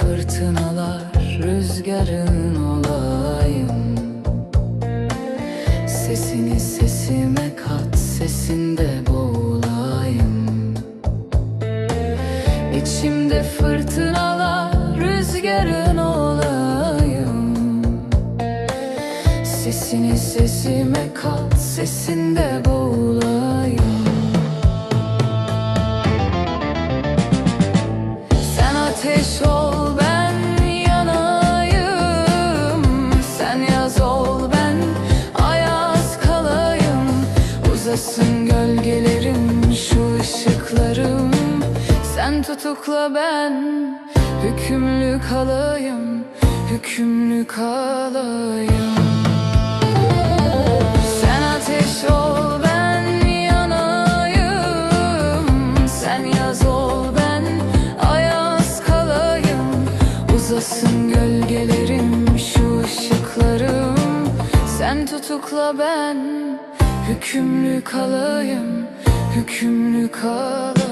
fırtınalar rüzgarın olayım. Sesini sesime kat sesinde boğulayım. İçimde fırtınalar rüzgarın olayım. Sesini sesime kat sesinde boğulayım. Uzasın gölgelerim şu ışıklarım. Sen tutukla ben hükümlü kalayım Hükümlü kalayım. Sen ateş ol ben yanayım. Sen yaz ol ben ayaz kalayım. Uzasın gölgelerim şu ışıklarım. Sen tutukla ben hükümlü kalayım Hükümlü kalayım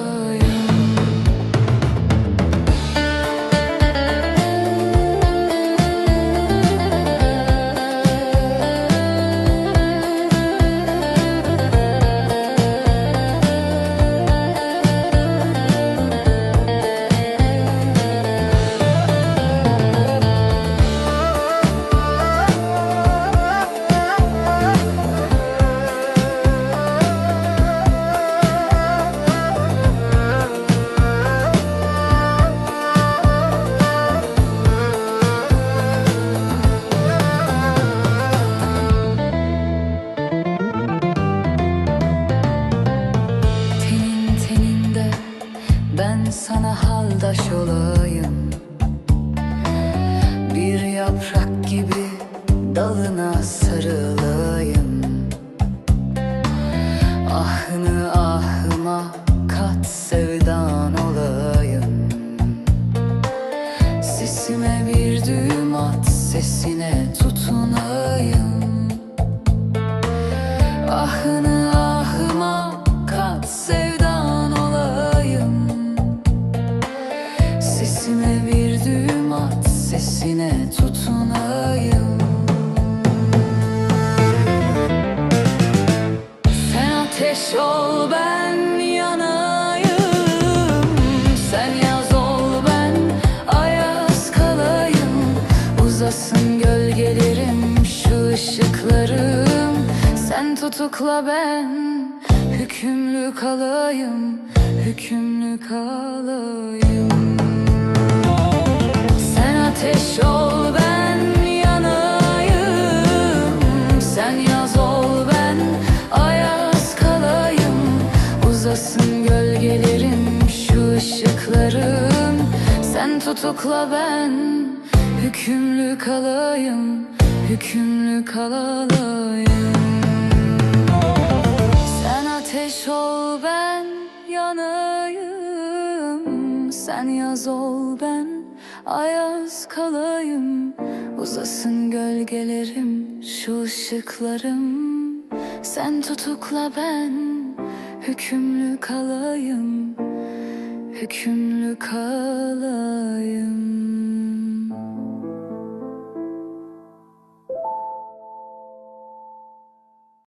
yaprak gibi dalına sarılayım. Ahını ahıma kat sevdan olayım. Sesime bir düğüm at sesine tutunayım. Ahını ahıma kat sevdan olayım. Sesime bir düğüm at sesine tutunayım ateş ol ben yanayım. Sen yaz ol ben ayaz kalayım. Uzasın gölgelerim şu ışıklarım. Sen tutukla ben hükümlü kalayım Hükümlü kalayım. Sen ateş ol ben yanayım. Sen yaz ol ben tutukla ben hükümlü kalayım Hükümlü kalayım Sen ateş ol ben yanayım. Sen yaz ol ben ayaz kalayım. Uzasın gölgelerim şu ışıklarım. Sen tutukla ben hükümlü kalayım hükümlü kalayım.